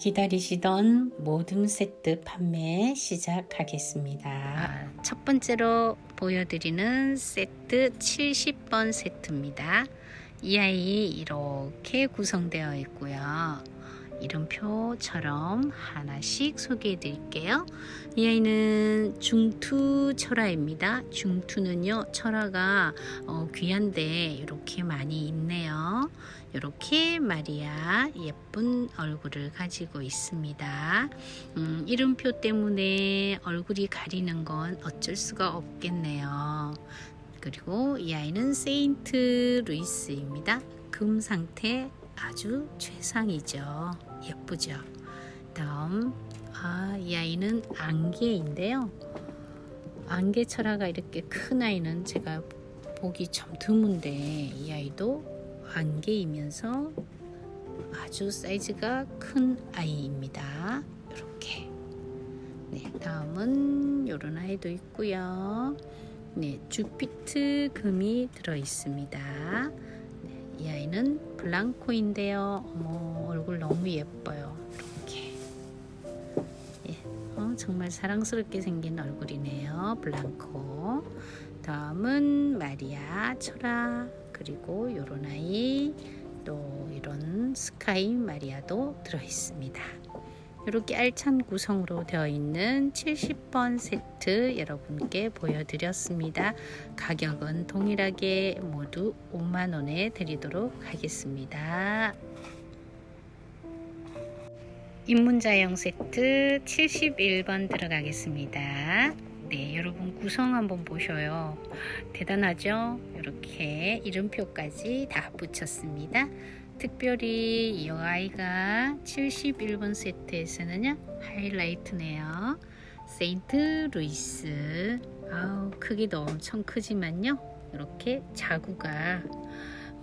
기다리시던 모든 세트 판매 시작하겠습니다. 아, 첫 번째로 보여드리는 세트 70번 세트입니다. 이 아이 이렇게 구성되어 있고요. 이름표처럼 하나씩 소개해 드릴게요. 이 아이는 중투 철화입니다. 중투는요, 철화가 어, 귀한데 이렇게 많이 있네요. 이렇게 마리아 예쁜 얼굴을 가지고 있습니다. 음, 이름표 때문에 얼굴이 가리는 건 어쩔 수가 없겠네요. 그리고 이 아이는 세인트 루이스입니다. 금 상태 아주 최상이죠. 예쁘죠. 다음 아, 이 아이는 안개인데요. 안개 철화가 이렇게 큰 아이는 제가 보기 좀 드문데 이 아이도 안개이면서 아주 사이즈가 큰 아이입니다. 이렇게. 네, 다음은 이런 아이도 있고요. 네, 주피트 금이 들어 있습니다. 네, 이 아이는 블랑코인데요. 어머, 얼굴 너무 예뻐요. 이렇게. 예, 어, 정말 사랑스럽게 생긴 얼굴이네요. 블랑코. 다음은 마리아, 철아, 그리고 요런 아이, 또 이런 스카이 마리아도 들어 있습니다. 이렇게 알찬 구성으로 되어 있는 70번 세트 여러분께 보여드렸습니다. 가격은 동일하게 모두 5만원에 드리도록 하겠습니다. 입문자형 세트 71번 들어가겠습니다. 네, 여러분 구성 한번 보셔요. 대단하죠? 이렇게 이름표까지 다 붙였습니다. 특별히 이 아이가 71번 세트에서는요 하이라이트네요. 세인트 루이스. 아우 크기도 엄청 크지만요 이렇게 자구가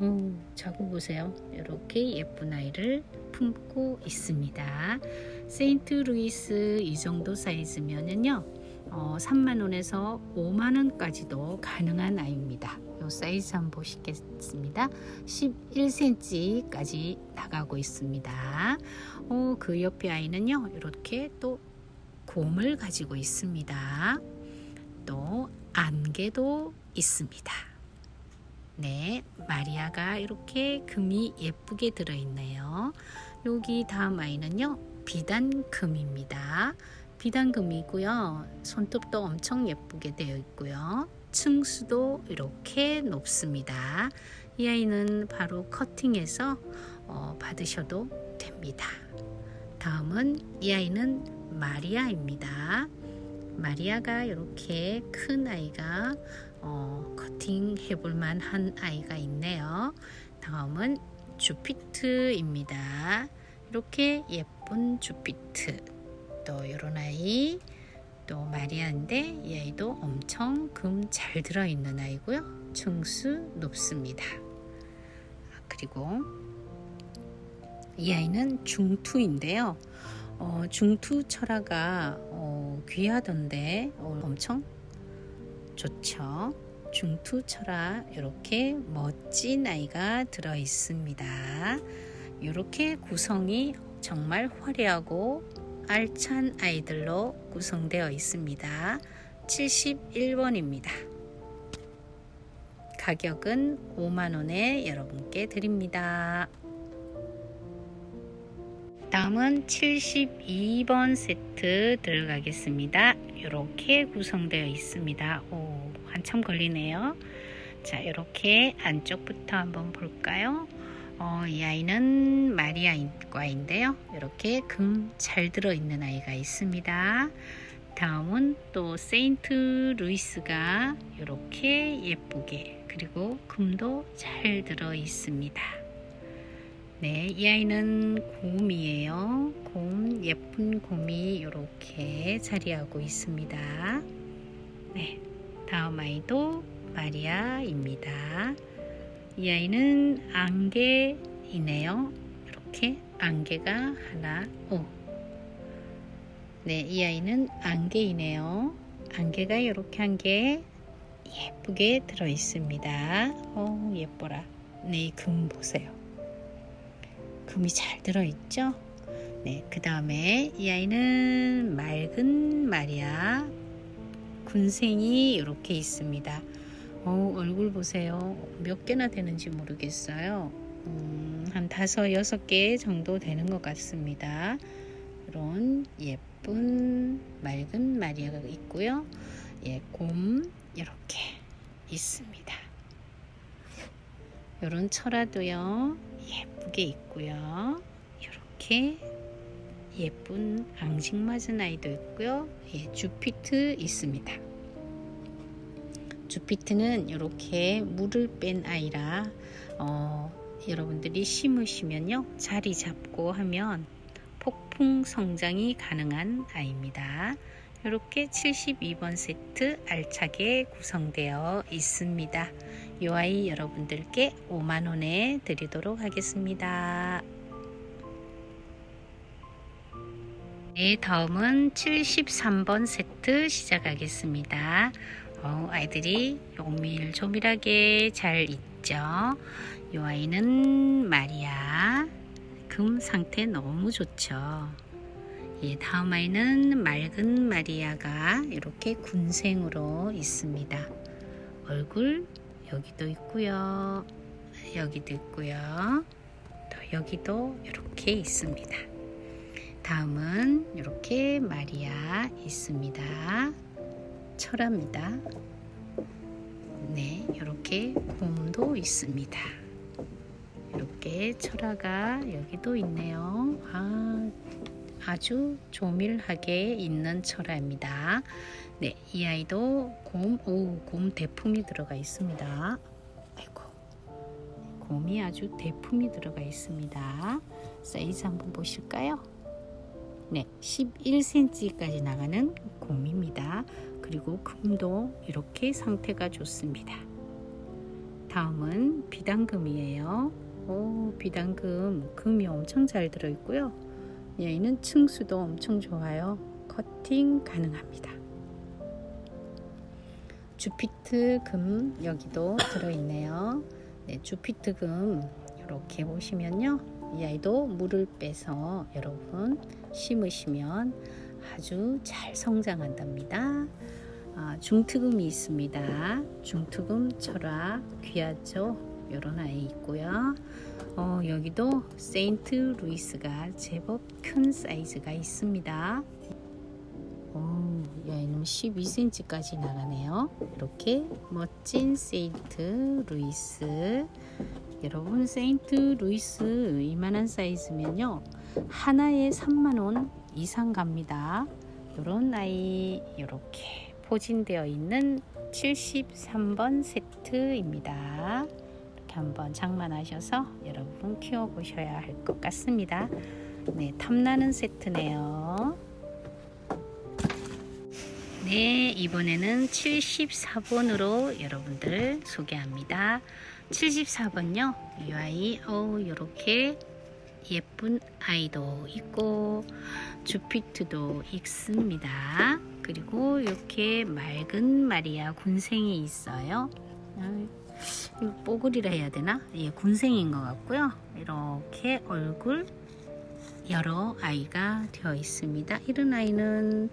오, 자구 보세요. 이렇게 예쁜 아이를 품고 있습니다. 세인트 루이스 이 정도 사이즈면은요 어, 3만원에서 5만원까지도 가능한 아이입니다 요 사이즈 한번 보시겠습니다. 11cm까지 나가고 있습니다. 어, 그 옆에 아이는요, 이렇게 또 곰을 가지고 있습니다. 또 안개도 있습니다. 네, 마리아가 이렇게 금이 예쁘게 들어있네요. 여기 다음 아이는요, 비단금입니다. 비단금이고요. 손톱도 엄청 예쁘게 되어 있고요. 층수도 이렇게 높습니다. 이 아이는 바로 커팅해서 어, 받으셔도 됩니다. 다음은 이 아이는 마리아입니다. 마리아가 이렇게 큰 아이가 어, 커팅 해볼 만한 아이가 있네요. 다음은 주피트입니다. 이렇게 예쁜 주피트. 또 이런 아이 또 마리아인데 이 아이도 엄청 금 잘 들어있는 아이고요. 층수 높습니다. 아, 그리고 이 아이는 중투인데요. 어, 중투 철화가 어, 귀하던데 어, 엄청 좋죠. 중투 철화 이렇게 멋진 아이가 들어 있습니다. 이렇게 구성이 정말 화려하고 알찬 아이들로 구성되어 있습니다. 71번입니다. 가격은 5만원에 여러분께 드립니다. 다음은 72번 세트 들어가겠습니다. 이렇게 구성되어 있습니다. 오, 한참 걸리네요. 자, 이렇게 안쪽부터 한번 볼까요? 어, 이 아이는 마리아과인데요. 이렇게 금 잘 들어있는 아이가 있습니다. 다음은 또 세인트 루이스가 이렇게 예쁘게 그리고 금도 잘 들어 있습니다. 네, 이 아이는 곰이에요. 곰, 예쁜 곰이 이렇게 자리하고 있습니다. 네, 다음 아이도 마리아입니다. 이 아이는 안개이네요. 이렇게 안개가 하나, 오. 네, 이 아이는 안개이네요. 안개가 이렇게 한 개 예쁘게 들어 있습니다. 어, 예뻐라. 네, 금 보세요. 금이 잘 들어 있죠? 네, 그 다음에 이 아이는 맑은 마리아 군생이 이렇게 있습니다. 어, 얼굴 보세요. 몇 개나 되는지 모르겠어요. 음, 한 다섯, 여섯 개 정도 되는 것 같습니다. 이런 예쁜 맑은 마리아가 있고요. 예, 곰 이렇게 있습니다. 이런 철화도요. 예쁘게 있고요. 이렇게 예쁜 앙증맞은 아이도 있고요. 예, 주피트 있습니다. 주피트는 이렇게 물을 뺀 아이라 어, 여러분들이 심으시면요 자리 잡고 하면 폭풍 성장이 가능한 아이입니다. 이렇게 72번 세트 알차게 구성되어 있습니다. 이 아이 여러분들께 5만원에 드리도록 하겠습니다. 네, 다음은 73번 세트 시작하겠습니다. 어, 아이들이 조밀조밀하게 잘 있죠. 이 아이는 마리아. 금 상태 너무 좋죠. 예, 다음 아이는 맑은 마리아가 이렇게 군생으로 있습니다. 얼굴 여기도 있고요. 여기도 있고요. 또 여기도 이렇게 있습니다. 다음은 이렇게 마리아 있습니다. 철합니다. 네, 이렇게 곰도 있습니다. 이렇게 철화가 여기도 있네요. 아, 아주 조밀하게 있는 철화입니다. 네, 이 아이도 곰, 오, 곰 대품이 들어가 있습니다. 아이고, 곰이 아주 대품이 들어가 있습니다. 사이즈 한번 보실까요? 네, 11cm까지 나가는 곰입니다. 그리고 금도 이렇게 상태가 좋습니다. 다음은 비단금이에요. 오, 비단금 금이 엄청 잘 들어 있고요. 얘는 층수도 엄청 좋아요. 커팅 가능합니다. 주피트 금 여기도 들어 있네요. 네, 주피트 금 이렇게 보시면요. 이 아이도 물을 빼서 여러분 심으시면 아주 잘 성장한답니다. 아, 중특음이 있습니다. 중특음 철화 귀하죠. 이런 아이 있고요. 어, 여기도 세인트 루이스가 제법 큰 사이즈가 있습니다. 오, 얘는 12cm까지 나가네요. 이렇게 멋진 세인트 루이스. 여러분 세인트 루이스 이만한 사이즈면요 하나에 3만원 이상 갑니다 이런 아이 이렇게 포진되어 있는 73번 세트입니다 이렇게 한번 장만하셔서 여러분 키워보셔야 할 것 같습니다 네 탐나는 세트네요 네 이번에는 74번으로 여러분들 소개합니다 74번요. 이 아이, 어, 요렇게 예쁜 아이도 있고, 주피트도 있습니다. 그리고 이렇게 맑은 마리아 군생이 있어요. 아, 이거 뽀글이라 해야 되나? 예, 군생인 것 같고요. 이렇게 얼굴 여러 아이가 되어 있습니다. 이런 아이는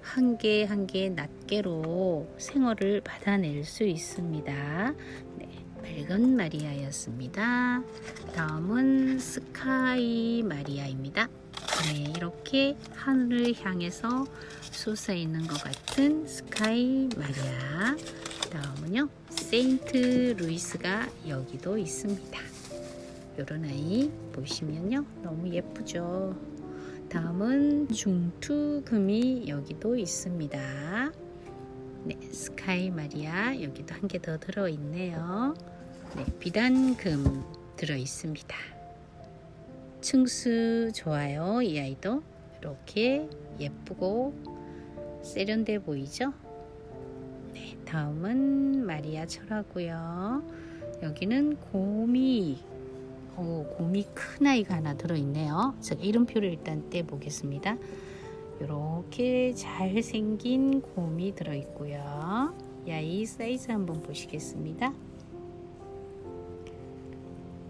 한 개 한 개 낱개로 생얼을 받아낼 수 있습니다. 네, 맑은 마리아였습니다. 다음은 스카이 마리아입니다. 네, 이렇게 하늘을 향해서 솟아 있는 것 같은 스카이 마리아. 다음은요, 세인트 루이스가 여기도 있습니다. 요런 아이 보시면요, 너무 예쁘죠? 다음은 중투금이 여기도 있습니다. 네, 스카이 마리아 여기도 한 개 더 들어 있네요. 네, 비단금 들어 있습니다. 층수 좋아요. 이 아이도 이렇게 예쁘고 세련돼 보이죠? 네, 다음은 마리아 철하고요. 여기는 곰이 오, 곰이 큰 아이가 하나 들어있네요. 제가 이름표를 일단 떼보겠습니다. 이렇게 잘생긴 곰이 들어있고요. 야이 사이즈 한번 보시겠습니다.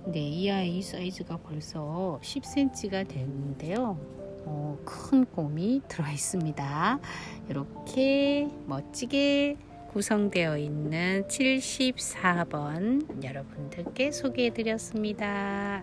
네, 이 아이 사이즈가 벌써 10cm가 되는데요. 어, 큰 곰이 들어 있습니다. 이렇게 멋지게 구성되어 있는 74번 여러분들께 소개해 드렸습니다.